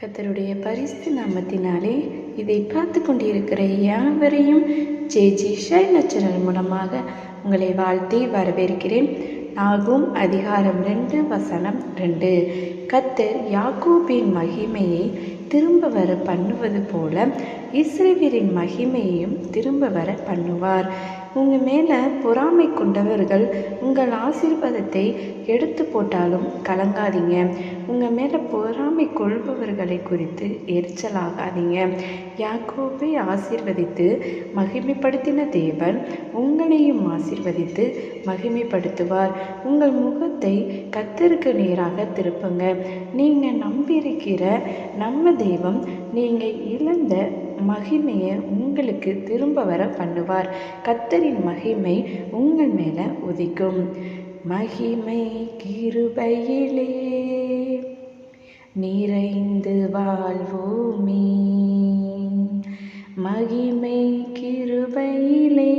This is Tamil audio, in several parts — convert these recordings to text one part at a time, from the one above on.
கத்தருடைய பரிசு நாமத்தினாலே இதை பார்த்து கொண்டிருக்கிற யாவரையும் ஜே ஜி ஷை நச்சுரல் மூலமாக உங்களை வாழ்த்தி வரவேற்கிறேன். நாகும் அதிகாரம் ரெண்டு வசனம் ரெண்டு. கத்தர் யாக்கோபின் மகிமையை திரும்ப வர பண்ணுவது போல இஸ்ரேவேலின் மகிமையையும் திரும்ப வர பண்ணுவார். உங்கள் மேலே பொறாமை கொண்டவர்கள் உங்கள் ஆசீர்வாதத்தை எடுத்து போட்டாலும் கலங்காதீங்க. உங்கள் மேலே பொறாமை கொள்பவர்களை குறித்து எரிச்சலாகாதீங்க. யாக்கோபை ஆசீர்வதித்து மகிமைப்படுத்தின தேவன் உங்களையும் ஆசீர்வதித்து மகிமைப்படுத்துவார். உங்கள் முகத்தை கத்திற்கு நேராக திருப்புங்க. நீங்கள் நம்பியிருக்கிற நம்ம தெய்வம் நீங்கள் இழந்த மகிமையை உங்களுக்கு திரும்ப வர பண்ணுவார். கத்தரின் மகிமை உங்கள் மேலே உதிக்கும். மகிமை கிருபையிலே நிறைந்து வாழ்வோமே. மகிமை கிருபையிலே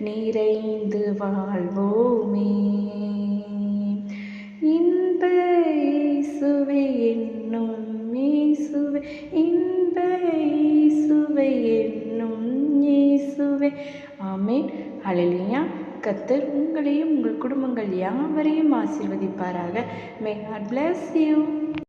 நிறைந்து வாழ்வோமே. இன்ப இயேசுவே என்னும் இயேசுவே இன்ப இயேசுவை என்னும் இயேசுவே. ஆமேன். அழலியா கத்தர் உங்களையும் உங்கள் குடும்பங்கள் யாவரையும் ஆசீர்வதிப்பாராக. May God bless you